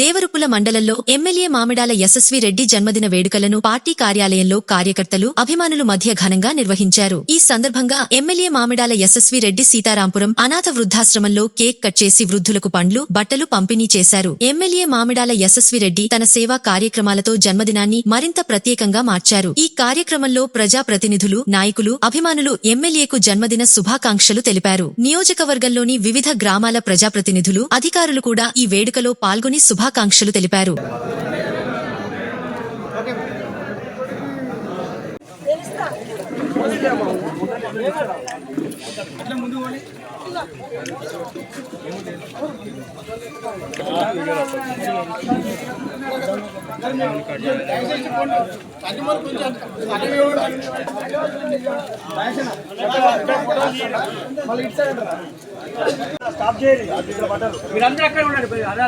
దేవరుపుల మండలంలో ఎమ్మెల్యే మామిడాల యశస్వి రెడ్డి జన్మదిన వేడుకలను పార్టీ కార్యాలయంలో కార్యకర్తలు అభిమానులు మధ్య ఘనంగా నిర్వహించారు. ఈ సందర్భంగా ఎమ్మెల్యే మామిడాల యశస్వి రెడ్డి సీతారాంపురం అనాథ వృద్ధాశ్రమంలో కేక్ కట్ చేసి వృద్ధులకు పండ్లు బట్టలు పంపిణీ చేశారు. ఎమ్మెల్యే మామిడాల యశస్వి రెడ్డి తన సేవా కార్యక్రమాలతో జన్మదినాన్ని మరింత ప్రత్యేకంగా మార్చారు. ఈ కార్యక్రమంలో ప్రజాప్రతినిధులు నాయకులు అభిమానులు ఎమ్మెల్యేకు జన్మదిన శుభాకాంక్షలు తెలిపారు. నియోజకవర్గంలోని వివిధ గ్రామాల ప్రజాప్రతినిధులు అధికారులు కూడా ఈ వేడుకలో పాల్గొని శుభాకాంక్షలు తెలిపారు. స్టాప్ చేయండి. మీరందరూ అక్కడ ఉండండి. అదే